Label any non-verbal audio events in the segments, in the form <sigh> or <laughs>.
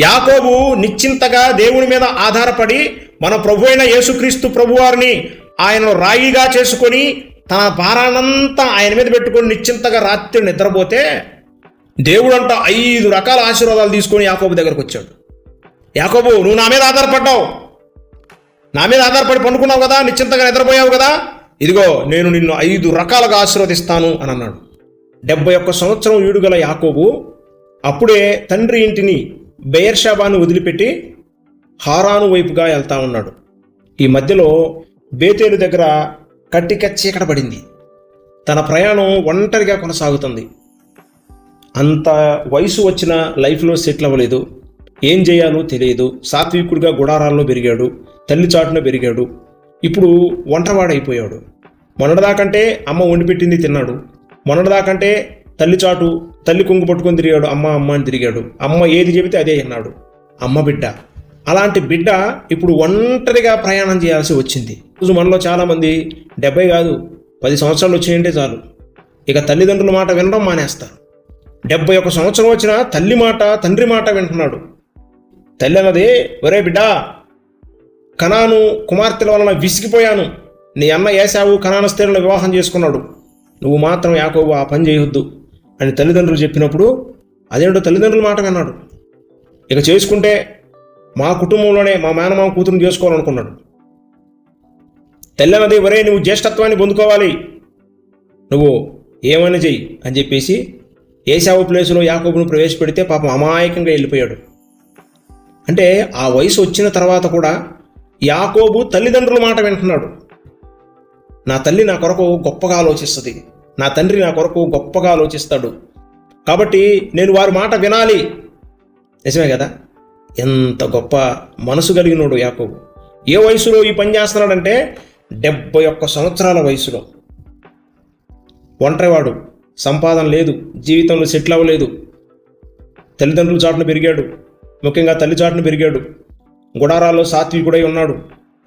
యాకోబు నిశ్చింతగా దేవుని మీద ఆధారపడి మన ప్రభు అయిన యేసుక్రీస్తు ప్రభువారిని ఆయనను రాయిగా చేసుకొని తన భారానంతా ఆయన మీద పెట్టుకొని నిశ్చింతగా రాత్రి నిద్రపోతే దేవుడు అంట ఐదు రకాల ఆశీర్వాదాలు తీసుకొని యాకోబు దగ్గరకు వచ్చాడు. యాకోబు నువ్వు నా మీద ఆధారపడ్డావు. నా మీద ఆధారపడి పండుకున్నావు కదా నిశ్చింతగా నిద్రపోయావు కదా. ఇదిగో నేను నిన్ను ఐదు రకాలుగా ఆశీర్వదిస్తాను అని అన్నాడు. డెబ్బై ఒక్క సంవత్సరం ఈడుగల యాకోబు అప్పుడే తండ్రి ఇంటిని బెయర్షాబాను వదిలిపెట్టి హారాను వైపుగా వెళ్తా ఉన్నాడు. ఈ మధ్యలో బేతేలు దగ్గర కట్టిక చీకట పడింది? తన ప్రయాణం ఒంటరిగా కొనసాగుతుంది. అంత వయసు వచ్చిన లైఫ్లో సెటిల్ అవ్వలేదు. ఏం చేయాలో తెలియదు. సాత్వికుడిగా గుడారాల్లో పెరిగాడు. తల్లి చాటున పెరిగాడు. ఇప్పుడు ఒంటరివాడైపోయాడు. మొన్నటిదాకంటే అమ్మ వండి పెట్టింది తిన్నాడు. మొన్నటిదాకంటే తల్లి చాటు తల్లి కుంగు పట్టుకొని తిరిగాడు అమ్మ అమ్మ అని తిరిగాడు. అమ్మ ఏది చెబితే అదే విన్నాడు అమ్మ బిడ్డ. అలాంటి బిడ్డ ఇప్పుడు ఒంటరిగా ప్రయాణం చేయాల్సి వచ్చింది. రోజు మనలో చాలామంది డెబ్బై కాదు పది సంవత్సరాలు వచ్చినాయంటే చాలు. ఇక తల్లిదండ్రుల మాట వినడం మానేస్తారు. డెబ్బై ఒక సంవత్సరం వచ్చిన తల్లి మాట తండ్రి మాట వింటున్నాడు. తల్లి అన్నది ఒరే బిడ్డా కణాను కుమార్తెల వలన విసిగిపోయాను. నీ అన్న ఏసావు కణాన స్త్రీలను వివాహం చేసుకున్నాడు. నువ్వు మాత్రం యాకోబు ఆ పని చేయొద్దు. అని తల్లిదండ్రులు చెప్పినప్పుడు అదేంటో తల్లిదండ్రుల మాట విన్నాడు ఇక చేసుకుంటే మా కుటుంబంలోనే మా మేనమామ కూతురుని చేసుకోవాలనుకున్నాడు. తెల్లనది ఒరే నువ్వు జ్యేష్ఠత్వాన్ని పొందుకోవాలి. నువ్వు ఏమైనా చెయ్యి అని చెప్పేసి ఏసావు ప్లేసులో యాకోబును ప్రవేశపెడితే పాపం అమాయకంగా వెళ్ళిపోయాడు. అంటే ఆ వయసు వచ్చిన తర్వాత కూడా యాకోబు తల్లిదండ్రుల మాట వింటున్నాడు. నా తల్లి నా కొరకు గొప్పగా ఆలోచిస్తుంది. నా తండ్రి నా కొరకు గొప్పగా ఆలోచిస్తాడు. కాబట్టి నేను వారి మాట వినాలి. నిజమే కదా? ఎంత గొప్ప మనసు కలిగినోడు యాకోబు. ఏ వయసులో ఈ పని చేస్తున్నాడంటే డెబ్బై ఒక్క సంవత్సరాల వయసులో. ఒంటరివాడు సంపాదన లేదు జీవితంలో సెటిల్ అవ్వలేదు. తల్లిదండ్రుల చాటును పెరిగాడు ముఖ్యంగా తల్లి చాటును పెరిగాడు. గుడారాల్లో సాత్వికుడై ఉన్నాడు.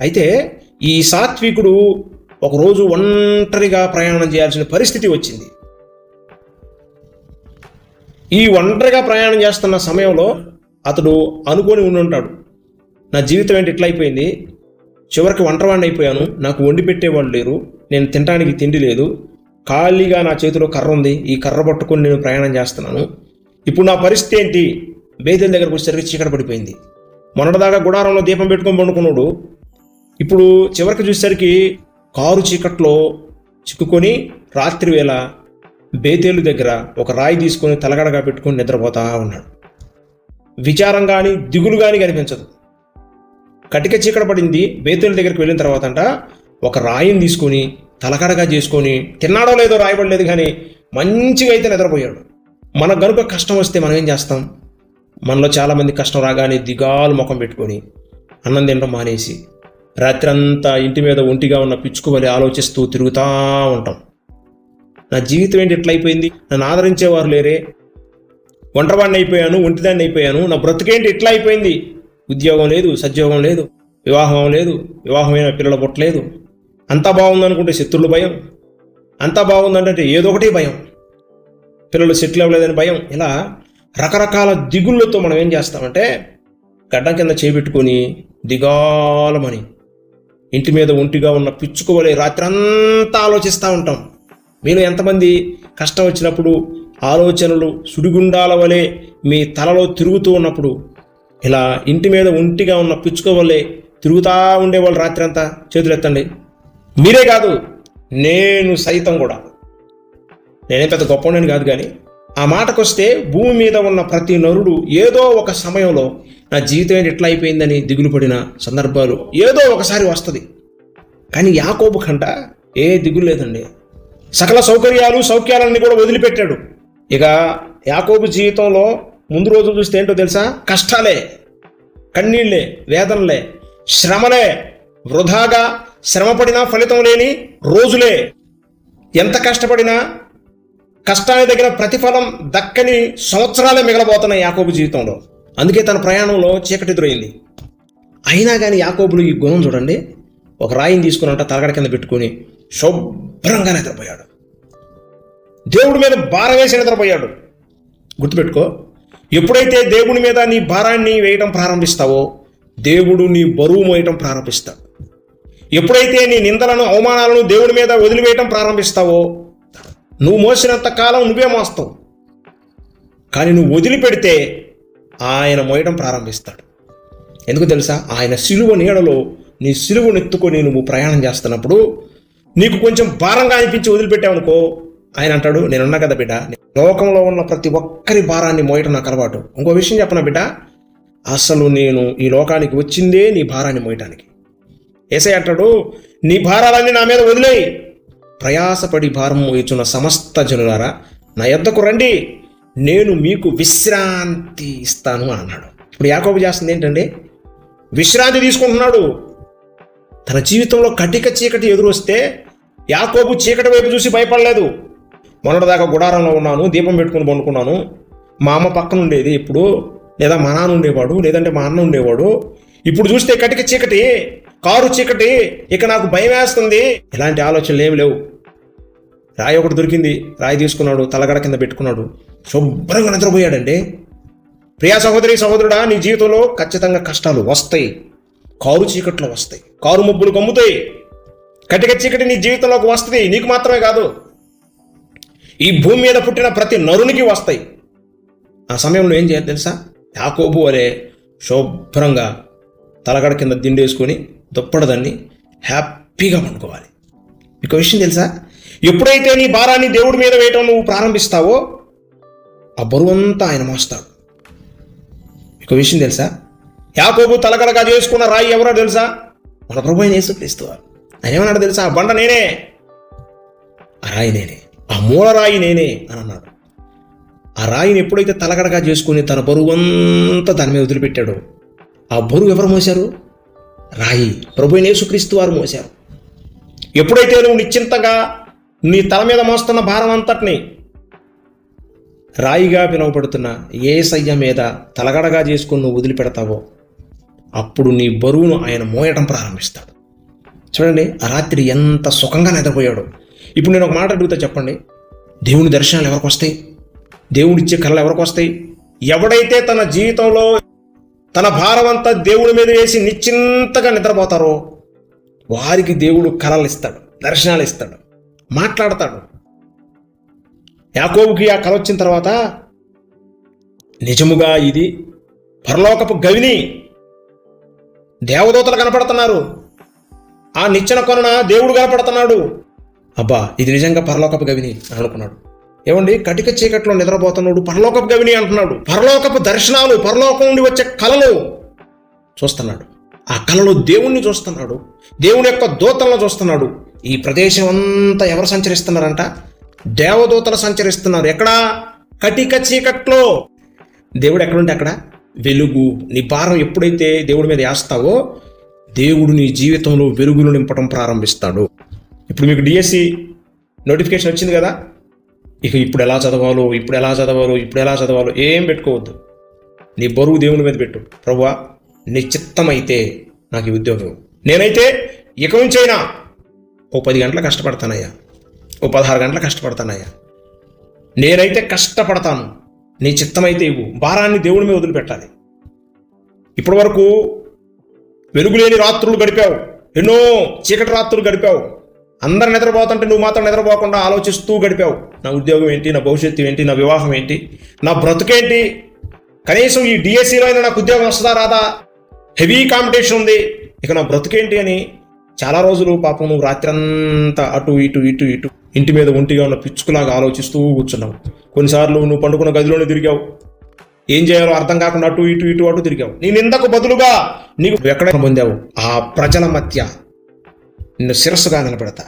అయితే ఈ సాత్వికుడు ఒకరోజు ఒంటరిగా ప్రయాణం చేయాల్సిన పరిస్థితి వచ్చింది. ఈ ఒంటరిగా ప్రయాణం చేస్తున్న సమయంలో అతడు అనుకొని ఉండి ఉంటాడు. నా జీవితం ఏంటి ఇట్లా అయిపోయింది? చివరికి ఒంటరివాణ్ణి అయిపోయాను. నాకు వండి పెట్టేవాళ్ళు లేరు. నేను తినడానికి తిండి లేదు. ఖాళీగా నా చేతిలో కర్ర ఉంది. ఈ కర్ర పట్టుకొని నేను ప్రయాణం చేస్తున్నాను. ఇప్పుడు నా పరిస్థితి ఏంటి? బేదల దగ్గరకు వచ్చేసరికి చీకటి పడిపోయింది. మొన్నటిదాకా గుడారంలో దీపం పెట్టుకొని పండుకున్నాడు. ఇప్పుడు చివరికి చూసేసరికి కారు చీకట్లో చిక్కుకొని రాత్రి వేళ బేతేలు దగ్గర ఒక రాయి తీసుకొని తలగడగా పెట్టుకొని నిద్రపోతా ఉన్నాడు. విచారం కానీ దిగులు కానీ కనిపించదు. కటిక చీకట పడింది బేతేలు దగ్గరికి వెళ్ళిన తర్వాత అంట ఒక రాయిని తీసుకొని తలకడగా చేసుకొని తిన్నాడో లేదో రాయబడలేదు కానీ మంచిగా అయితే నిద్రపోయాడు. మనకు కనుక కష్టం వస్తే మనం ఏం చేస్తాం? మనలో చాలామంది కష్టం రాగానే దిగాలు ముఖం పెట్టుకొని అన్నం తినడం మానేసి రాత్రంతా ఇంటి మీద ఒంటిగా ఉన్న పిచ్చుకు ఆలోచిస్తూ తిరుగుతూ ఉంటాం. నా జీవితం ఏంటి ఎట్లా అయిపోయింది? నన్ను ఆదరించేవారు లేరే. ఒంటరివాడిని అయిపోయాను ఒంటిదాన్ని అయిపోయాను. నా బ్రతుకేంటి ఎట్లా అయిపోయింది? ఉద్యోగం లేదు సద్యోగం లేదు వివాహం లేదు వివాహమైన పిల్లల పుట్టలేదు అంతా బాగుందనుకుంటే శత్రులు భయం. అంతా బాగుందంటే ఏదో ఒకటి భయం. పిల్లలు సెటిల్ అవ్వలేదని భయం. ఇలా రకరకాల దిగుళ్ళతో మనం ఏం చేస్తామంటే గడ్డం కింద చేపెట్టుకొని దిగాలమని ఇంటి మీద ఒంటిగా ఉన్న పిచ్చుకోవలే రాత్రి అంతా ఆలోచిస్తూ ఉంటాం. మీలో ఎంతమంది కష్టం వచ్చినప్పుడు ఆలోచనలు సుడిగుండాల వలె మీ తలలో తిరుగుతూ ఉన్నప్పుడు ఇలా ఇంటి మీద ఒంటిగా ఉన్న పిచ్చుకోవలే తిరుగుతూ ఉండేవాళ్ళు రాత్రి అంతా చేతులు ఎత్తండి మీరే కాదు నేను సైతం కూడా. నేనే పెద్ద గొప్పవాడిని కాదు కానీ ఆ మాటకొస్తే భూమి మీద ఉన్న ప్రతి నరుడు ఏదో ఒక సమయంలో నా జీవితం ఏంటి? ఎట్లా అయిపోయిందని దిగులు పడిన సందర్భాలు ఏదో ఒకసారి వస్తుంది. కానీ యాకోబు కంట ఏ దిగులు లేదండి. సకల సౌకర్యాలు సౌఖ్యాలన్నీ కూడా వదిలిపెట్టాడు. ఇక యాకోబు జీవితంలో ముందు రోజు చూస్తే ఏంటో తెలుసా? కష్టాలే కన్నీళ్ళే వేదనలే శ్రమలే వృధాగా శ్రమపడినా ఫలితం లేని రోజులే. ఎంత కష్టపడినా కష్టానికి తగిన ప్రతిఫలం దక్కని సంవత్సరాలే మిగలబోతున్నాయి యాకోబు జీవితంలో. అందుకే తన ప్రయాణంలో చీకటి ఎదురైంది. అయినా కానీ యాకోబులు ఈ గుణం చూడండి ఒక రాయిని తీసుకున్నంట తలగడ కింద పెట్టుకొని శుభ్రంగా నిద్రపోయాడు. దేవుడి మీద భారం వేసి నిద్రపోయాడు. గుర్తుపెట్టుకో ఎప్పుడైతే దేవుడి మీద నీ భారాన్ని వేయటం ప్రారంభిస్తావో దేవుడు నీ బరువు మోయటం ప్రారంభిస్తాడు. ఎప్పుడైతే నీ నిందలను అవమానాలను దేవుడి మీద వదిలివేయటం ప్రారంభిస్తావో నువ్వు మోసినంత కాలం నువ్వే మోస్తావు. కానీ నువ్వు వదిలిపెడితే ఆయన మోయటం ప్రారంభిస్తాడు. ఎందుకు తెలుసా? ఆయన సిలువ నీడలో నీ సిలువను ఎత్తుకొని నువ్వు ప్రయాణం చేస్తున్నప్పుడు నీకు కొంచెం భారంగా అనిపించి వదిలిపెట్టావనుకో ఆయన అంటాడు నేనున్నా కదా బిడ్డ లోకంలో ఉన్న ప్రతి ఒక్కరి భారాన్ని మోయటం నాకు అలవాటు. ఇంకో విషయం చెప్పనా బిడ్డ? అసలు నేను ఈ లోకానికి వచ్చిందే నీ భారాన్ని మోయటానికి. ఏసై అంటాడు నీ భారాలన్నీ నా మీద వదిలేయి. ప్రయాసపడి భారం మోయిచున్న సమస్త జనులారా నా యొద్దకు రండి. నేను మీకు విశ్రాంతి ఇస్తాను అని అన్నాడు. ఇప్పుడు యాకోబు చేస్తుంది ఏంటండి? విశ్రాంతి తీసుకుంటున్నాడు. తన జీవితంలో కటిక చీకటి ఎదురొస్తే యాకోబు చీకటి వైపు చూసి భయపడలేదు. మొన్నటిదాకా గుడారంలో ఉన్నాను దీపం పెట్టుకుని పండుకున్నాను. మా అమ్మ పక్కన ఉండేది ఇప్పుడు లేదా మా నాన్న ఉండేవాడు లేదంటే మా అన్న ఉండేవాడు. ఇప్పుడు చూస్తే కటిక చీకటి కారు చీకటి ఇక నాకు భయం వేస్తుంది ఇలాంటి ఆలోచనలు ఏమి లేవు. రాయి ఒకటి దొరికింది రాయి తీసుకున్నాడు తలగడ కింద పెట్టుకున్నాడు. శుభ్రంగా నిద్రపోయాడండి ప్రియా సహోదరి సహోదరుడా నీ జీవితంలో ఖచ్చితంగా కష్టాలు వస్తాయి. కారు చీకట్లో వస్తాయి. కారు మబ్బులు కమ్ముతాయి. కటిక చీకటి నీ జీవితంలోకి వస్తుంది. నీకు మాత్రమే కాదు ఈ భూమి మీద పుట్టిన ప్రతి నరునికి వస్తాయి. ఆ సమయంలో ఏం చేయాలి తెలుసా? యాకోబు అరే శుభ్రంగా తలగడ కింద దిండేసుకొని దుప్పడదాన్ని హ్యాపీగా పండుకోవాలి. మీకు విషయం తెలుసా? ఎప్పుడైతే నీ భారాన్ని దేవుడి మీద వేయటం నువ్వు ప్రారంభిస్తావో ఆ బరువంతా ఆయన మోస్తాడు. మీకు విషయం తెలుసా? యాకోబు తలగడగా చేసుకున్న రాయి ఎవరో తెలుసా? మన ప్రభు ఆయన యేసుక్రీస్తు ఆయన ఏమన్నాడు తెలుసా? ఆ బండ నేనే ఆ రాయి నేనే ఆ మూల రాయి నేనే అని అన్నాడు. ఆ రాయిని ఎప్పుడైతే తలగడగా చేసుకుని తన బరువు అంతా దాని మీద వదిలిపెట్టాడో ఆ బరువు ఎవరు మోశారు? రాయి. ప్రభు అయిన యేసుక్రీస్తు వారు మోశారు. ఎప్పుడైతే నువ్వు నిశ్చింతగా నీ తల మీద మోస్తున్న భారం అంతటిని. రాయిగా పిలువబడుతున్న ఏ సయ్య మీద తలగడగా చేసుకుని నువ్వు వదిలిపెడతావో అప్పుడు నీ బరువును ఆయన మోయటం ప్రారంభిస్తాడు. చూడండి ఆ రాత్రి ఎంత సుఖంగా నిద్రపోయాడు. ఇప్పుడు నేను ఒక మాట అడుగుతా చెప్పండి. దేవుని దర్శనాలు ఎవరికి వస్తాయి? దేవుడిచ్చే కళలు ఎవరికి వస్తాయి? ఎవడైతే తన జీవితంలో తన భారం అంతా దేవుడి మీద వేసి నిశ్చింతగా నిద్రపోతారో వారికి దేవుడు కళలు ఇస్తాడు దర్శనాలు ఇస్తాడు. మాట్లాడతాడు. యాకోబుకి ఆ కళ వచ్చిన తర్వాత నిజముగా ఇది పరలోకపు గవిని. దేవదూతలు కనపడుతున్నారు. ఆ నిచ్చెన కొనన దేవుడు కనపడుతున్నాడు. అబ్బా ఇది నిజంగా పరలోకపు గవిని అని అనుకున్నాడు. ఏమండి కటిక చీకట్లో నిద్రపోతున్నాడు పరలోకపు గవిని అంటున్నాడు. పరలోకపు దర్శనాలు పరలోకం నుండి వచ్చే కళలు చూస్తున్నాడు. ఆ కళలో దేవుణ్ణి చూస్తున్నాడు. దేవుని యొక్క దూతలను చూస్తున్నాడు. ఈ ప్రదేశం అంతా ఎవరు సంచరిస్తున్నారంట? దేవదూతలు సంచరిస్తున్నారు. ఎక్కడా? కటిక చీకట్లో. దేవుడు ఎక్కడుంటే అక్కడ? వెలుగు. నీ భారం ఎప్పుడైతే దేవుడి మీద వేస్తావో దేవుడు నీ జీవితంలో వెలుగులు నింపడం ప్రారంభిస్తాడు. ఇప్పుడు మీకు డిఎస్సి నోటిఫికేషన్ వచ్చింది కదా? ఇక ఇప్పుడు ఎలా చదవాలో ఇప్పుడు ఎలా చదవాలో ఇప్పుడు ఎలా చదవాలో ఏం పెట్టుకోవద్దు. నీ బరువు దేవుని మీద పెట్టు. ప్రభువా నిశ్చిత్తమైతే నాకు ఈ ఉద్యోగం. నేనైతే ఇక నుంచైనా ఓ పది గంటలు కష్టపడతానయ్యా. ఓ పదహారు గంటలు కష్టపడతానయ్యా. నేనైతే కష్టపడతాను. నీ చిత్తమైతే ఇవ్వు. భారాన్ని దేవుడి మీద వదిలిపెట్టాలి. ఇప్పటి వరకు వెలుగులేని రాత్రులు గడిపావు. ఎన్నో చీకటి రాత్రులు గడిపావు. అందరు నిద్రపోతుంటే నువ్వు మాత్రం నిద్రపోకుండా ఆలోచిస్తూ గడిపావు. నా ఉద్యోగం ఏంటి? నా భవిష్యత్తు ఏంటి? నా వివాహం ఏంటి? నా బ్రతుకేంటి? కనీసం ఈ డిఎస్సిలో అయినా నాకు ఉద్యోగం వస్తుందా రాదా? హెవీ కాంపిటీషన్ ఉంది. ఇక నా బ్రతుకేంటి అని చాలా రోజులు పాపం నువ్వు రాత్రంతా అటు ఇటు ఇటు ఇటు ఇంటి మీద ఒంటిగా ఉన్న పిచ్చుకులాగా ఆలోచిస్తూ కూర్చున్నావు. కొన్నిసార్లు నువ్వు పండుకున్న గదిలోనే తిరిగావు. ఏం చేయాలో అర్థం కాకుండా అటు ఇటు ఇటు అటు తిరిగావు. నేను ఇంతకు బదులుగా నీకు ఎక్కడ పొందావు. ఆ ప్రజల మధ్య నిన్ను శిరస్సుగా నిలబెడతా.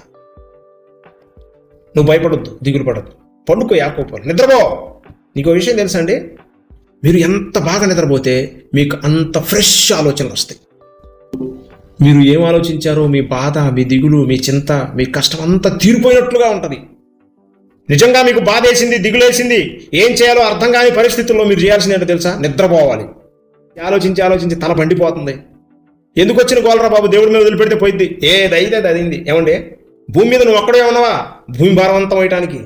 నువ్వు భయపడొద్దు దిగులు పడద్దు. పండుకో యాకోపో నిద్రపో. నీకు ఓ విషయం తెలుసా అండి? మీరు ఎంత బాగా నిద్రపోతే మీకు అంత ఫ్రెష్ ఆలోచనలు వస్తాయి. మీరు ఏం ఆలోచించారో మీ బాధ మీ దిగులు మీ చింత మీ కష్టం అంతా తీరిపోయినట్లుగా ఉంటుంది. నిజంగా మీకు బాధ వేసింది దిగులేసింది ఏం చేయాలో అర్థం కాని పరిస్థితుల్లో మీరు చేయాల్సింది ఏంటో తెలుసా? నిద్రపోవాలి. ఆలోచించి ఆలోచించి తల పండిపోతుంది ఎందుకు వచ్చిన గోలరా బాబు? దేవుడి మీద వదిలిపెడితే పోయింది ఏదైతే అది అయింది. ఏమండి? భూమి మీద నువ్వు ఒక్కడే ఉన్నావా? భూమి భారవంతం అయ్యటానికి.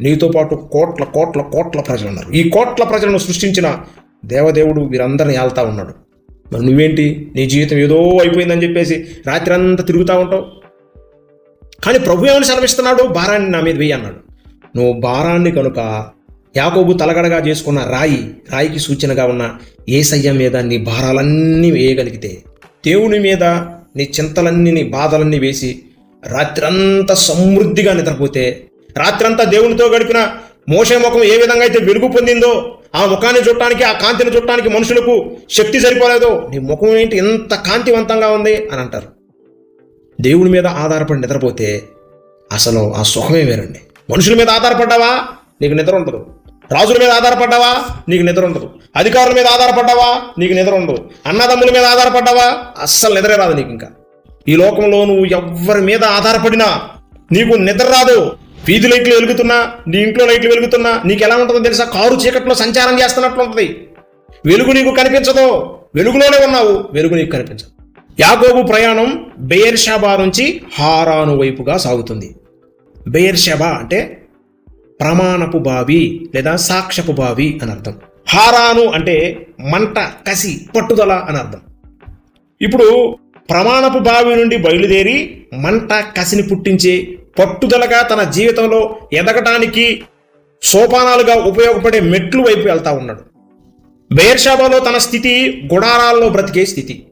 నీతో పాటు కోట్ల కోట్ల కోట్ల ప్రజలు ఉన్నారు. ఈ కోట్ల ప్రజలను సృష్టించిన దేవదేవుడు వీరందరిని ఏళ్తా ఉన్నాడు. మరి నువ్వేంటి? నీ జీవితం ఏదో అయిపోయిందని చెప్పేసి రాత్రి అంతా తిరుగుతూ ఉంటావు? కానీ ప్రభు ఏమని సెలవిస్తున్నాడు? భారాన్ని నా మీద వెయ్యి అన్నాడు. నువ్వు భారాన్ని కనుక యాకోబు తలగడగా చేసుకున్న రాయి రాయికి సూచనగా ఉన్న ఏసయ్య మీద నీ భారాలన్నీ వేయగలిగితే దేవుని మీద నీ చింతలన్నీ నీ బాధలన్నీ వేసి రాత్రంతా సమృద్ధిగా నిద్రపోతే రాత్రంతా దేవునితో గడిపిన మోసే ముఖం ఏ విధంగా అయితే వెలుగు పొందిందో ఆ ముఖాన్ని చూడటానికి ఆ కాంతిని చూడటానికి మనుషులకు శక్తి సరిపోలేదు నీ ముఖం ఏంటి ఎంత కాంతివంతంగా ఉంది అని అంటారు. దేవుని మీద ఆధారపడి నిద్రపోతే అసలు ఆ సుఖమే వేరండి. మనుషుల మీద ఆధారపడ్డావా? నీకు నిద్ర ఉండదు. రాజుల మీద ఆధారపడ్డావా? నీకు నిద్ర ఉండదు. అధికారుల మీద ఆధారపడ్డావా? నీకు నిద్ర ఉండదు. అన్నదమ్ముల మీద ఆధారపడ్డావా? అస్సలు నిద్రే రాదు నీకు ఇంకా. ఈ లోకంలో నువ్వు ఎవ్వరి మీద ఆధారపడినా నీకు నిద్ర రాదు. వీధి లైట్లు వెలుగుతున్నా నీ ఇంట్లో లైట్లు వెలుగుతున్నా నీకు ఎలా ఉంటుందో తెలుసా? కారు చీకట్లో సంచారం చేస్తున్నట్లు ఉంటుంది. వెలుగు నీకు కనిపించదు. వెలుగులోనే ఉన్నావు. వెలుగు నీకు కనిపించదు. యాగోబు ప్రయాణం బెయర్షాబా నుంచి హారాను వైపుగా సాగుతుంది. బెయర్షబా అంటే ప్రమాణపు బావి లేదా సాక్ష్యపు బావి అని అర్థం. హారాను అంటే మంట కసి పట్టుదల అని అర్థం. ఇప్పుడు ప్రమాణపు బావి నుండి బయలుదేరి మంట కసిని పుట్టించే పట్టుదలగా తన జీవితంలో ఎదగటానికి సోపానాలుగా ఉపయోగపడే మెట్లు వైపు వెళ్తా ఉన్నాడు. బెయర్షాబాలో తన స్థితి గుడారాల్లో బ్రతికే స్థితి.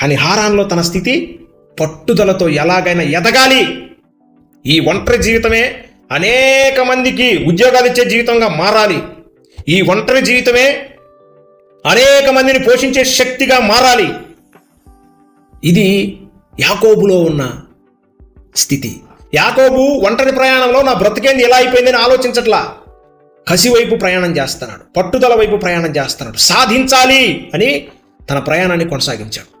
కానీ హారాన్లో తన స్థితి పట్టుదలతో ఎలాగైనా ఎదగాలి. ఈ ఒంటరి జీవితమే అనేక మందికి ఉద్యోగాలు ఇచ్చే జీవితంగా మారాలి. ఈ ఒంటరి జీవితమే అనేక మందిని పోషించే శక్తిగా మారాలి. ఇది యాకోబులో ఉన్న స్థితి. యాకోబు ఒంటరి ప్రయాణంలో నా బ్రతికేంది ఎలా అయిపోయిందని ఆలోచించట్లా. కసి వైపు ప్రయాణం చేస్తున్నాడు పట్టుదల వైపు ప్రయాణం చేస్తున్నాడు. సాధించాలి అని తన ప్రయాణాన్ని కొనసాగించాడు.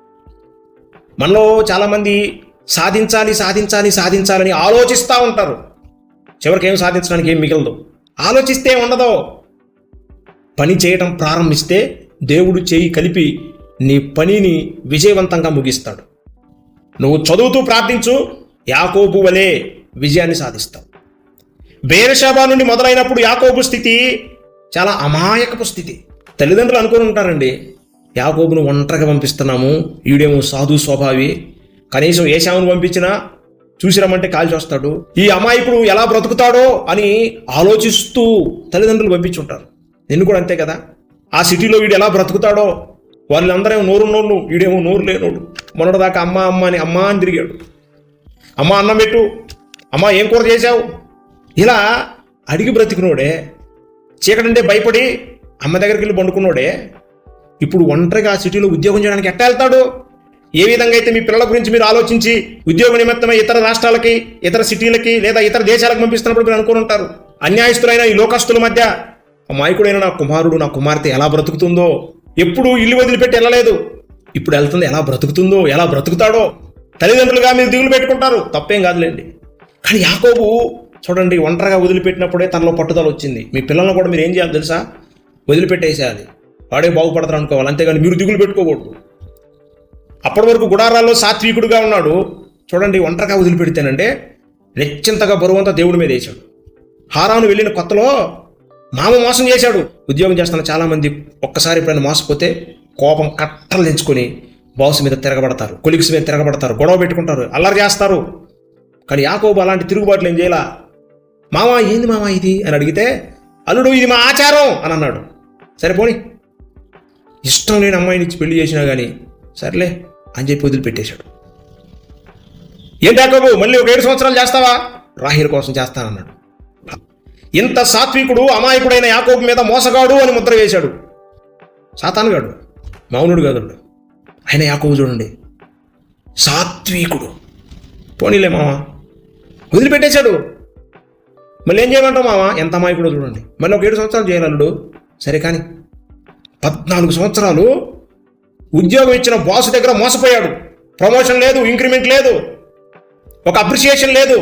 మనలో చాలామంది సాధించాలి సాధించాలి సాధించాలని ఆలోచిస్తూ ఉంటారు. చివరికి ఏం సాధించడానికి ఏం మిగలదు. ఆలోచిస్తే ఉండదు. పని చేయటం ప్రారంభిస్తే దేవుడు చేయి కలిపి నీ పనిని విజయవంతంగా ముగిస్తాడు. నువ్వు చదువుతూ ప్రార్థించు యాకోబు వలె విజయాన్ని సాధిస్తావు బేరషాబా నుండి మొదలైనప్పుడు యాకోబు స్థితి చాలా అమాయకపు స్థితి. తల్లిదండ్రులు అనుకుని ఉంటారండి యాకోబును ఒంటరిగా పంపిస్తున్నాము ఈడేమో సాధు స్వభావి. కనీసం ఏషామును పంపించినా చూసి రమ్మంటే కాల్చి వస్తాడు. ఈ అమాయకుడు ఎలా బ్రతుకుతాడో అని ఆలోచిస్తూ తల్లిదండ్రులు పంపించుంటారు. నిన్ను కూడా అంతే కదా? ఆ సిటీలో వీడు ఎలా బ్రతుకుతాడో? వాళ్ళందరేమో నోరు నోళ్ళు వీడేమో నోరు లేనోడు మొన్నటిదాకా అమ్మ అమ్మ అని అమ్మ అని తిరిగాడు. అమ్మ అన్నం పెట్టు. అమ్మ ఏం కూర చేశావు? ఇలా అడిగి బ్రతికినోడే చీకటంటే భయపడి అమ్మ దగ్గరికి వెళ్ళి పండుకున్నోడే ఇప్పుడు ఒంటరిగా ఆ సిటీలో ఉద్యోగం చేయడానికి ఎట్టా వెళ్తాడు? ఏ విధంగా అయితే మీ పిల్లల గురించి మీరు ఆలోచించి ఉద్యోగ నిమిత్తమై ఇతర రాష్ట్రాలకి ఇతర సిటీలకి లేదా ఇతర దేశాలకు పంపిస్తున్నప్పుడు మీరు అనుకుని ఉంటారు? అన్యాయస్తులైన ఈ లోకస్తుల మధ్య మాయకుడైన నా కుమారుడు నా కుమార్తె ఎలా బ్రతుకుతుందో? ఎప్పుడు ఇల్లు వదిలిపెట్టి వెళ్ళలేదు. ఇప్పుడు వెళ్తుంది ఎలా బ్రతుకుతుందో ఎలా బ్రతుకుతాడో? తల్లిదండ్రులుగా మీరు దిగులు పెట్టుకుంటారు. తప్పేం కాదులేండి. కానీ యాకోబు చూడండి ఒంటరిగా వదిలిపెట్టినప్పుడే తనలో పట్టుదల వచ్చింది. మీ పిల్లలను కూడా మీరు ఏం చేయాలి తెలుసా? వదిలిపెట్టేసేయాలి. వాడే బాగుపడతారు అనుకోవాలి. అంతేగాని మీరు దిగులు పెట్టుకోకూడదు. అప్పటి వరకు గుడారాల్లో సాత్వికుడుగా ఉన్నాడు. చూడండి ఒంటరిగా వదిలిపెడితేనంటే నిశ్చింతగా బరువంతా దేవుడి మీద వేశాడు. హారాను వెళ్ళిన కొత్తలో మామ మోసం చేశాడు. ఉద్యోగం చేస్తున్న చాలామంది ఒక్కసారి ఎప్పుడైనా మోసపోతే కోపం కట్టలు తెంచుకొని బాస్ మీద తిరగబడతారు కొలిగ్స్ మీద తిరగబడతారు గొడవ పెట్టుకుంటారు అల్లరి చేస్తారు. కానీ యాకోబు అలాంటి తిరుగుబాట్లు ఏం చేయాల? మామ ఏంది మామ ఇది? అని అడిగితే అల్లుడు ఇది మా ఆచారం అని అన్నాడు. సరిపోని ఇష్టం లేని అమ్మాయిని ఇచ్చి పెళ్ళి చేసినా కానీ సర్లే అని చెప్పి వదిలిపెట్టేశాడు. ఏంటి యాకోబు మళ్ళీ ఒక ఏడు సంవత్సరాలు చేస్తావా? రాహిల కోసం చేస్తానన్నాడు. ఇంత సాత్వికుడు అమాయకుడైన యాకోబు మీద మోసగాడు అని ముద్ర వేశాడు. సాతానుగాడు మౌనుడు కాదుడు ఆయన యాకోబు చూడండి. సాత్వికుడు. పోనీలే మామ వదిలిపెట్టేశాడు. మళ్ళీ ఏం చేయమంటావు మామ ఎంత అమాయకుడో చూడండి. మళ్ళీ ఒక ఏడు సంవత్సరాలు చేయాలల్లుడు సరే కానీ పద్నాలుగు సంవత్సరాలు ఉద్యోగం ఇచ్చిన బాస్ దగ్గర మోసపోయాడు. ప్రమోషన్ లేదు ఇంక్రిమెంట్ లేదు. ఒక అప్రిసియేషన్ లేదు.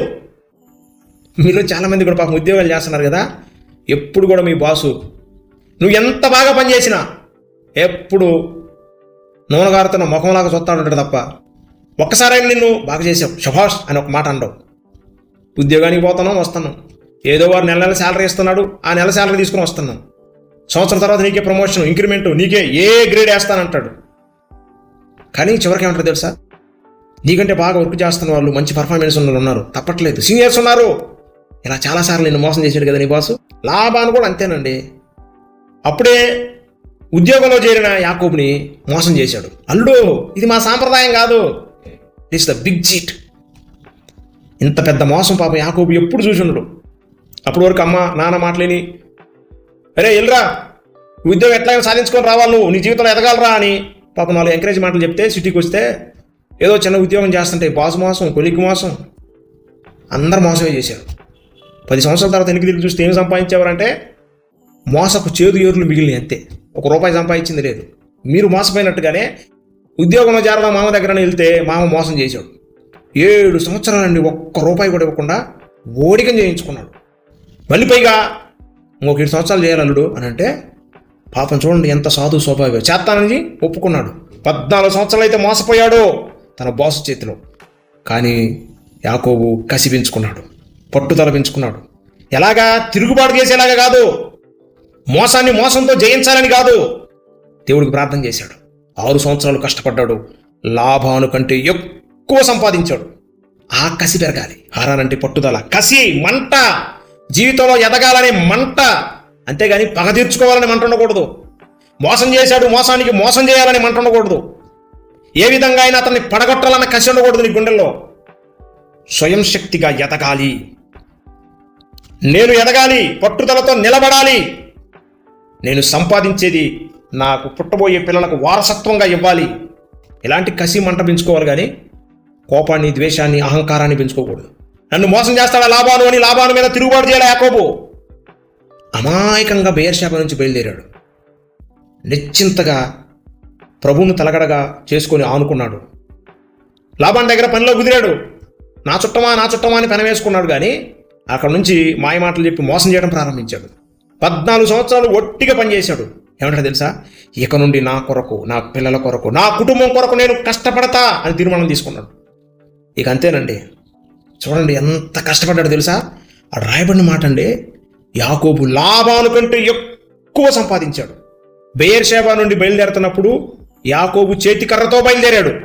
మీలో చాలామంది కూడా పాపం ఉద్యోగాలు చేస్తున్నారు కదా. ఎప్పుడు కూడా మీ బాసు నువ్వు ఎంత బాగా పనిచేసినా ఎప్పుడు నూనె గారుతున్న ముఖంలాగా చూస్తాడు ఉంటాడు తప్ప. ఒక్కసారైనా నిన్ను బాగా చేసావు శభాష్ అని ఒక మాట అండవు ఉద్యోగానికి పోతాను వస్తాను ఏదో వారు నెల నెల శాలరీ ఇస్తున్నాడు ఆ నెల శాలరీ తీసుకుని వస్తున్నాం సంవత్సరం తర్వాత నీకే ప్రమోషన్ ఇంక్రిమెంట్ నీకే ఏ గ్రేడ్ వేస్తానంటాడు. కానీ చివరికి ఏమంటారు తెలుసా? నీకంటే బాగా వర్క్ చేస్తున్న వాళ్ళు మంచి పర్ఫార్మెన్స్ ఉన్న వాళ్ళు ఉన్నారు. తప్పట్లేదు. సీనియర్స్ ఉన్నారు. ఇలా చాలాసార్లు నేను మోసం చేశాడు కదా నీ బాసు లాభాన్ని కూడా అంతేనండి. అప్పుడే ఉద్యోగంలో చేరిన యాకూబ్ని మోసం చేశాడు. అల్లుడు ఇది మా సాంప్రదాయం కాదు. ఇట్స్ ద బిగ్ చీట్ ఇంత పెద్ద మోసం పాపం యాకూబ్ ఎప్పుడు చూసి అప్పుడు అప్పటి వరకు అమ్మ నాన్న మాటలేని అరే ఎల్రా ఉద్యోగం ఎట్లా సాధించుకొని రావాలి నువ్వు నీ జీవితంలో ఎదగాలరా అని పాపం నాలుగు ఎంకరేజ్ మాటలు చెప్తే సిటీకి వస్తే ఏదో చిన్న ఉద్యోగం చేస్తుంటే బాసు మోసం కొలిక్ మోసం అందరు మోసమే చేశారు. పది సంవత్సరాల తర్వాత వెనక్కి తిరిగి చూస్తే ఏం సంపాదించేవారంటే మోసపు చేదు ఏరులు మిగిలినాయి అంతే. ఒక రూపాయి సంపాదించింది లేదు. మీరు మోసపోయినట్టుగానే ఉద్యోగంలో చేరడం మామ దగ్గర వెళ్తే మామ మోసం చేశాడు. ఏడు సంవత్సరాలండి ఒక్క రూపాయి కూడా ఇవ్వకుండా ఓడికం చేయించుకున్నాడు. మళ్ళీ పైగా ఇంకొక ఏడు సంవత్సరాలు చేయాలల్లుడు అని అంటే పాపం చూడండి ఎంత సాధు స్వభావం. చేస్తానని ఒప్పుకున్నాడు. పద్నాలుగు సంవత్సరాలు అయితే మోసపోయాడు తన బాసు చేతిలో. కానీ యాకోబు కసి పెంచుకున్నాడు పట్టుదల పెంచుకున్నాడు. ఎలాగా తిరుగుబాటు చేసేలాగా కాదు. మోసాన్ని మోసంతో జయించాలని కాదు. దేవుడికి ప్రార్థన చేశాడు. ఆరు సంవత్సరాలు కష్టపడ్డాడు. లాభాను కంటే ఎక్కువ సంపాదించాడు. ఆ కసి పెరగాలి. హారానంటే పట్టుదల. కసి మంట. జీవితంలో ఎదగాలనే మంట. అంతేగాని పగ తీర్చుకోవాలని మంట ఉండకూడదు. మోసం చేశాడు మోసానికి మోసం చేయాలని మంట ఉండకూడదు. ఏ విధంగా అయినా అతన్ని పడగొట్టాలన్న కసి ఉండకూడదు నీ గుండెల్లో. స్వయం శక్తిగా ఎదగాలి. నేను ఎదగాలి. పట్టుదలతో నిలబడాలి. నేను సంపాదించేది నాకు పుట్టబోయే పిల్లలకు వారసత్వంగా ఇవ్వాలి. ఇలాంటి కసి మంట పెంచుకోవాలి కానీ కోపాన్ని ద్వేషాన్ని అహంకారాన్ని పెంచుకోకూడదు. నన్ను మోసం చేస్తాడా లాభాలు అని లాభాల మీద తిరుగుబాటు చేయడా యాకోబు? అమాయకంగా బేర్షాప నుంచి బయలుదేరాడు. నిశ్చింతగా ప్రభువును తలగడగా చేసుకొని ఆనుకున్నాడు. లాభాన్ దగ్గర పనిలో కుదిరాడు నా చుట్టమా నా చుట్టమా అని పని వేసుకున్నాడు కానీ అక్కడ నుంచి మాయమాటలు చెప్పి మోసం చేయడం ప్రారంభించాడు. పద్నాలుగు సంవత్సరాలు ఒట్టిగా పనిచేశాడు. ఏమంటారు తెలుసా? ఇక నుండి నా కొరకు నా పిల్లల కొరకు నా కుటుంబం కొరకు నేను కష్టపడతా అని తీర్మానం తీసుకున్నాడు. ఇక అంతేనండి. చూడండి ఎంత కష్టపడ్డాడు తెలుసా? ఆ రాయబడిన మాట అండి యాకోబు లాభాలు కంటే ఎక్కువ సంపాదించాడు. బెయర్షేబా నుండి బయలుదేరుతున్నప్పుడు యాకోబు చేతి కర్రతో బయలుదేరాడు.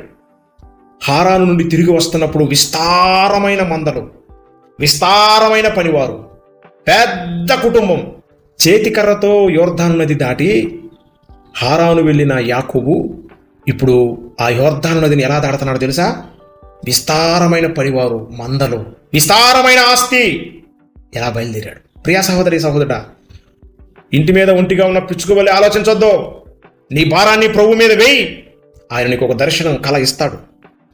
హారాను నుండి తిరిగి వస్తున్నప్పుడు విస్తారమైన మందలు విస్తారమైన పనివారు పెద్ద కుటుంబం. చేతికర్రతో యోర్ధాన్ నది దాటి హారాను వెళ్ళిన యాకోబు ఇప్పుడు ఆ యోర్ధాన్ నదిని ఎలా దాడుతున్నాడో తెలుసా? విస్తారమైన పరివారు మందలు విస్తారమైన ఆస్తి! ఎలా బయలుదేరాడు? ప్రియా సహోదరి సహోదరుడ ఇంటి మీద ఒంటిగా ఉన్న పిచ్చుకోవాలి ఆలోచించొద్దు. నీ భారాన్ని ప్రభు మీద వేయి. ఆయన నీకు ఒక దర్శనం కళ ఇస్తాడు.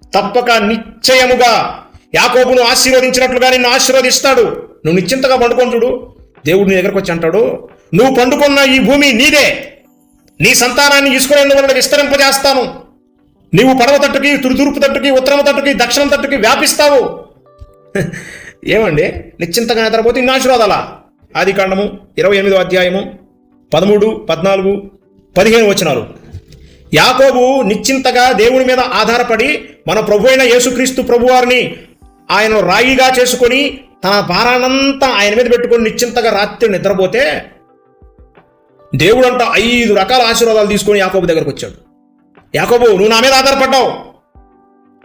తప్పక నిశ్చయముగా యాకోబును ఆశీర్వదించినట్లుగా నిన్ను ఆశీర్వదిస్తాడు. నువ్వు నిశ్చింతగా పండుకొని చూడు. దేవుడు నీ దగ్గరకు వచ్చి అంటాడు నువ్వు పండుకున్న ఈ భూమి నీదే. నీ సంతానాన్ని ఇసుకునేందువల్ల విస్తరింపజేస్తాను. నీవు పడవ తట్టుకి తురుతూర్పు తట్టుకి ఉత్తరం తట్టుకి దక్షిణం తట్టుకి వ్యాపిస్తావు. <laughs> ఏమండి? నిశ్చింతగా నిద్రపోతే ఇన్ని ఆశీర్వాదాల? ఆది కాండము ఇరవై ఎనిమిదో అధ్యాయము పదమూడు పద్నాలుగు పదిహేను వచనాలు. యాకోబు నిశ్చింతగా దేవుని మీద ఆధారపడి మన ప్రభు అయిన యేసుక్రీస్తు ప్రభువారిని ఆయన రాయిగా చేసుకొని తన భారానంతా ఆయన మీద పెట్టుకొని నిశ్చింతగా రాత్రి నిద్రపోతే దేవుడు అంట ఐదు రకాల ఆశీర్వాదాలు తీసుకొని యాకోబు దగ్గరకు వచ్చాడు. యాకోబు నువ్వు నా మీద ఆధారపడ్డావు.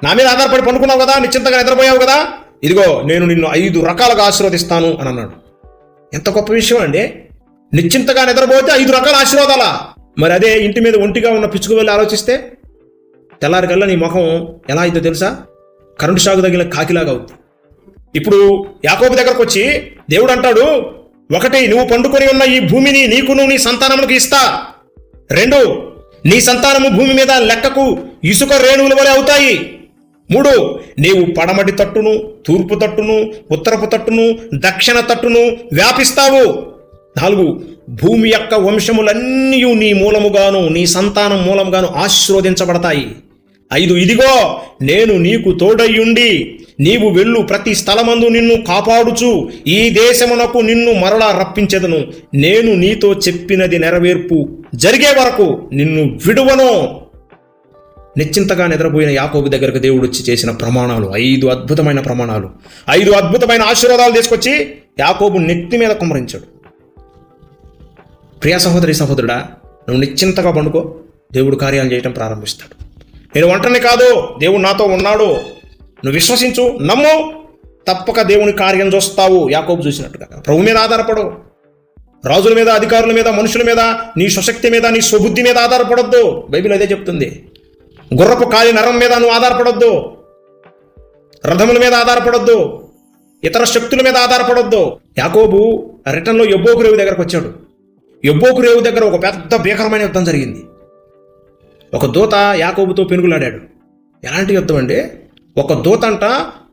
నా మీద ఆధారపడి పండుకున్నావు కదా నిశ్చింతగా నిద్రపోయావు కదా. ఇదిగో నేను నిన్ను ఐదు రకాలుగా ఆశీర్వదిస్తాను అని అన్నాడు. ఎంత గొప్ప విషయం అండి. నిశ్చింతగా నిద్రపోతే ఐదు రకాల ఆశీర్వాదాలా? మరి అదే ఇంటి మీద ఒంటిగా ఉన్న పిచ్చుకు వెళ్ళి ఆలోచిస్తే తెల్లారికల్లా నీ ముఖం ఎలా అయితే తెలుసా? కరెంటు షాకు తగిలిన కాకిలాగా అవుతుంది ఇప్పుడు యాకోబు దగ్గరకు వచ్చి దేవుడు అంటాడు ఒకటి నువ్వు పండుకొని ఉన్న ఈ భూమిని నీకును నీ సంతానములకు ఇస్తా. రెండు నీ సంతానము భూమి మీద లెక్కకు ఇసుక రేణువుల వలె అవుతాయి. మూడు నీవు పడమటి తట్టును తూర్పు తట్టును ఉత్తరపు తట్టును దక్షిణ తట్టును వ్యాపిస్తావు. నాలుగు భూమి యొక్క వంశములన్నీ నీ మూలముగాను నీ సంతానం మూలముగాను ఆశీర్వదించబడతాయి. ఐదు ఇదిగో నేను నీకు తోడయ్యుండి నీవు వెళ్ళు ప్రతి స్థలమందు నిన్ను కాపాడుచు. ఈ దేశమునకు నిన్ను మరలా రప్పించెదను. నేను నీతో చెప్పినది నెరవేర్పు. జరిగే వరకు నిన్ను విడువను. నిశ్చింతగా నిద్రపోయిన యాకోబు దగ్గరకు దేవుడు వచ్చి చేసిన ప్రమాణాలు ఐదు అద్భుతమైన ప్రమాణాలు. ఐదు అద్భుతమైన ఆశీర్వాదాలు తీసుకొచ్చి యాకోబు నెత్తి మీద కుమరించాడు ప్రియ సహోదరి సహోదరుడా నువ్వు నిశ్చింతగా పండుకో. దేవుడు కార్యాలు చేయటం ప్రారంభిస్తాడు. నేను ఒంటరిని కాదు దేవుడు నాతో ఉన్నాడు. నువ్వు విశ్వసించు నమ్ము తప్పక దేవుని కార్యం చూస్తావు యాకోబు చూసినట్టుగా. ప్రభు మీద ఆధారపడు రాజుల మీద అధికారుల మీద మనుషుల మీద నీ స్వశక్తి మీద నీ స్వబుద్ధి మీద ఆధారపడొద్దు. బైబిల్ అదే చెప్తుంది. గుర్రపు కాలి నరం మీద నువ్వు ఆధారపడొద్దు. రథముల మీద ఆధారపడొద్దు. ఇతర శక్తుల మీద ఆధారపడొద్దు. యాకోబు రిటర్న్లో ఎబ్బోకు రేవు దగ్గరకు వచ్చాడు. ఎబ్బోకు రేవు దగ్గర ఒక పెద్ద భీకరమైన యుద్ధం జరిగింది. ఒక దూత యాకోబుతో పెనుగులాడాడు. ఎలాంటి యుద్ధం అంటే ఒక దూత అంట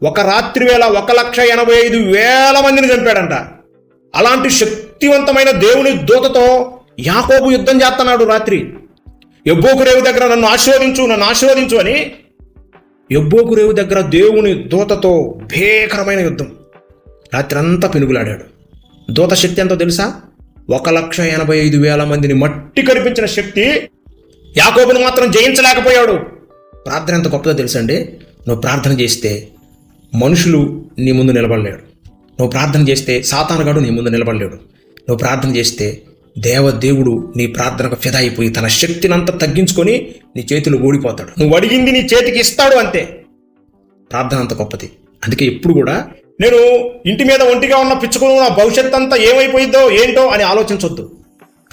ఒక రాత్రి వేళ ఒక లక్ష ఎనభై ఐదు వేల మందిని చంపాడంట. అలాంటి శక్తివంతమైన దేవుని దూతతో యాకోబు యుద్ధం చేస్తున్నాడు రాత్రి. ఎబ్బోకురేవు దగ్గర నన్ను ఆశీర్వదించు నన్ను ఆశీర్వదించు అని ఎబ్బోకురేవు దగ్గర దేవుని దూతతో భీకరమైన యుద్ధం. రాత్రి అంతా పెనుగులాడాడు. దూత శక్తి ఎంతో తెలుసా? ఒక లక్ష ఎనభై ఐదు వేల మందిని మట్టి కనిపించిన శక్తి యాకోబుని మాత్రం జయించలేకపోయాడు. ప్రార్థన ఎంత గొప్పదో తెలుసండి నువ్వు ప్రార్థన చేస్తే మనుషులు నీ ముందు నిలబడలేడు. నువ్వు ప్రార్థన చేస్తే సాతానగాడు నీ ముందు నిలబడలేడు. నువ్వు ప్రార్థన చేస్తే దేవదేవుడు నీ ప్రార్థనకు ఫిదా అయిపోయి తన శక్తినంతా తగ్గించుకొని నీ చేతులు ఓడిపోతాడు నువ్వు అడిగింది నీ చేతికి ఇస్తాడు అంతే. ప్రార్థన అంత గొప్పది. అందుకే ఎప్పుడు కూడా నేను ఇంటి మీద ఒంటిగా ఉన్న పిచ్చుకుని నా భవిష్యత్ అంతా ఏమైపోయిందో ఏంటో అని ఆలోచించొద్దు.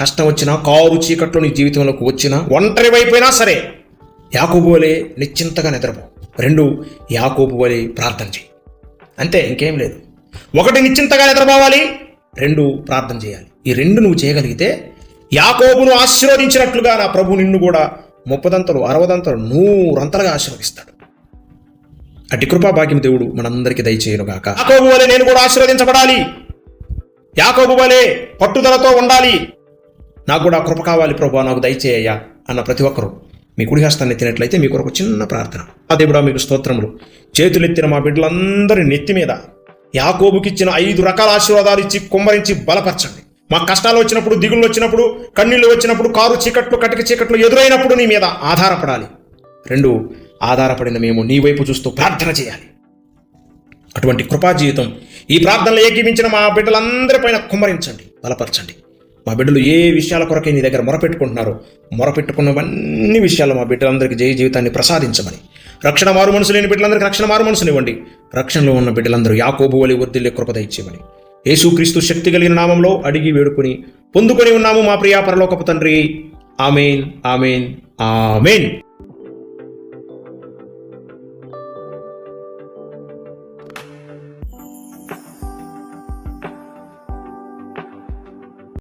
కష్టం వచ్చినా కారు చీకట్లో నీ జీవితంలోకి వచ్చినా ఒంటరి వైపోయినా సరే యాకుబోలే నిశ్చింతగా నిద్రపో. రెండు యాకోబు వలె ప్రార్థన చేయి. అంతే ఇంకేం లేదు. ఒకటి నిశ్చింతగా నిద్రపోవాలి రెండు ప్రార్థన చేయాలి. ఈ రెండు నువ్వు చేయగలిగితే యాకోబును ఆశీర్వదించినట్లుగా నా ప్రభు నిన్ను కూడా ముప్పదంతలు అరవదంతలు నూరంతలుగా ఆశీర్వదిస్తాడు. అటు కృపాభాగ్యం దేవుడు మనందరికీ దయచేయనుగాక. యాకోబు వలె నేను కూడా ఆశీర్వదించబడాలి. యాకోబు వలె పట్టుదలతో ఉండాలి. నాకు కూడా కృప కావాలి ప్రభు నాకు దయచేయ అన్న ప్రతి ఒక్కరూ. మీ కుడి హస్తాన్ని ఎత్తినట్లయితే మీ కొరకు చిన్న ప్రార్థన. ఆ దేవుడా మీకు స్తోత్రములు. చేతులెత్తిన మా బిడ్డలందరి నెత్తి మీద యాకోబుకిచ్చిన ఐదు రకాల ఆశీర్వాదాలు ఇచ్చి కుమ్మరించి బలపరచండి. మా కష్టాలు వచ్చినప్పుడు దిగుళ్ళు వచ్చినప్పుడు కన్నీళ్ళు వచ్చినప్పుడు కారు చీకట్లు కటిక చీకట్లు ఎదురైనప్పుడు నీ మీద ఆధారపడాలి. రెండు ఆధారపడిన మేము నీ వైపు చూస్తూ ప్రార్థన చేయాలి. అటువంటి కృపా జీవితం ఈ ప్రార్థనలు ఏకీమించిన మా బిడ్డలందరిపైన కుమ్మరించండి బలపరచండి. మా బిడ్డలు ఏ విషయాల కొరకే నీ దగ్గర మొరపెట్టుకుంటున్నారు మొరపెట్టుకున్నవన్నీ విషయాలు మా బిడ్డలందరికీ జయ జీవితాన్ని ప్రసాదించమని. రక్షణ మారు మనసు లేని బిడ్డలందరికీ రక్షణ మారు మనసునివ్వండి రక్షణలో ఉన్న బిడ్డలందరూ యాకోబు వలి వర్దిల్లే కృపద ఇచ్చేమని యేసుక్రీస్తు శక్తి కలిగిన నామంలో అడిగి వేడుకొని పొందుకొని ఉన్నాము మా ప్రియా పరలోకపు తండ్రి. Amen amen amen.